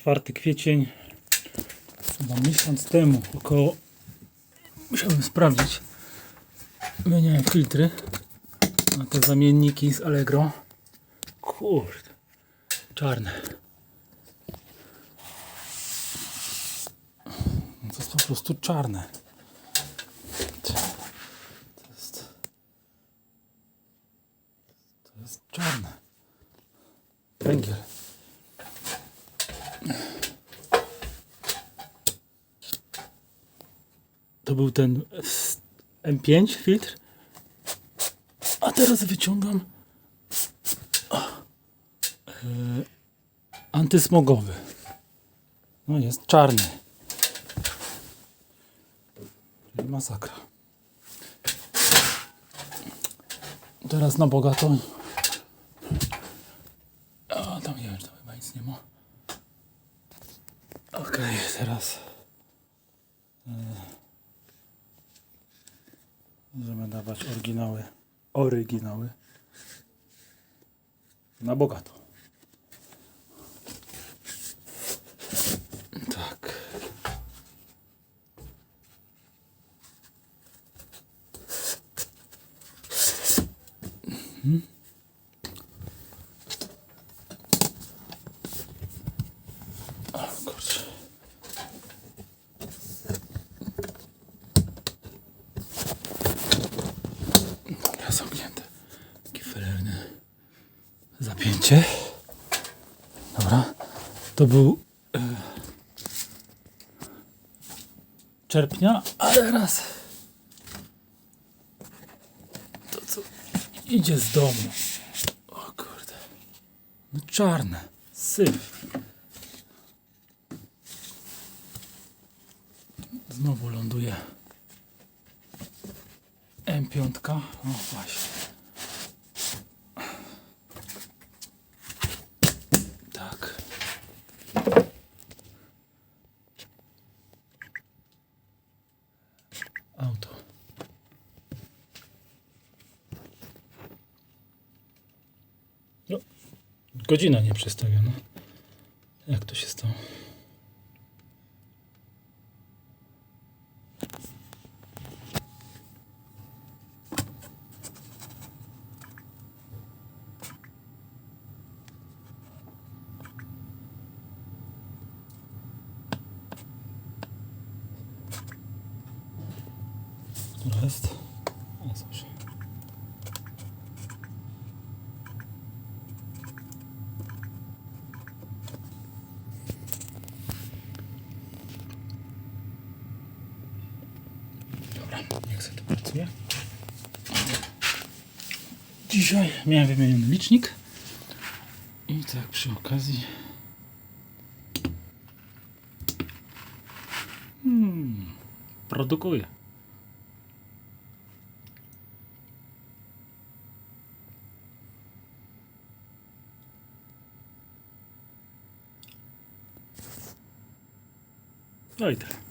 4 kwiecień, chyba miesiąc temu, około, musiałbym sprawdzić, wymieniałem filtry na te zamienniki z Allegro. Kurde, czarne. No To jest po prostu czarne. To jest, to jest czarne. Węgiel. To był ten s- M5 filtr. A teraz wyciągam e, antysmogowy. No jest czarny. Masakra. Teraz na bogato. O, tam nie wiem, to chyba nic nie ma. Okej, teraz. e, Możemy dawać oryginały. Oryginały. Na bogato. Tak. O zapięcie. Dobra. To był e, czerpnia, a teraz to co idzie z domu. O kurde. No czarne. Syf. Znowu ląduje M5. O właśnie. Tak. Auto. No, godzina nie przestawiona. Jak to się stało? Która jest? A, słyszę. Niech sobie to pracuje. Dzisiaj miałem wymieniony licznik. I tak przy okazji. Hmm, produkuje. No i tyle.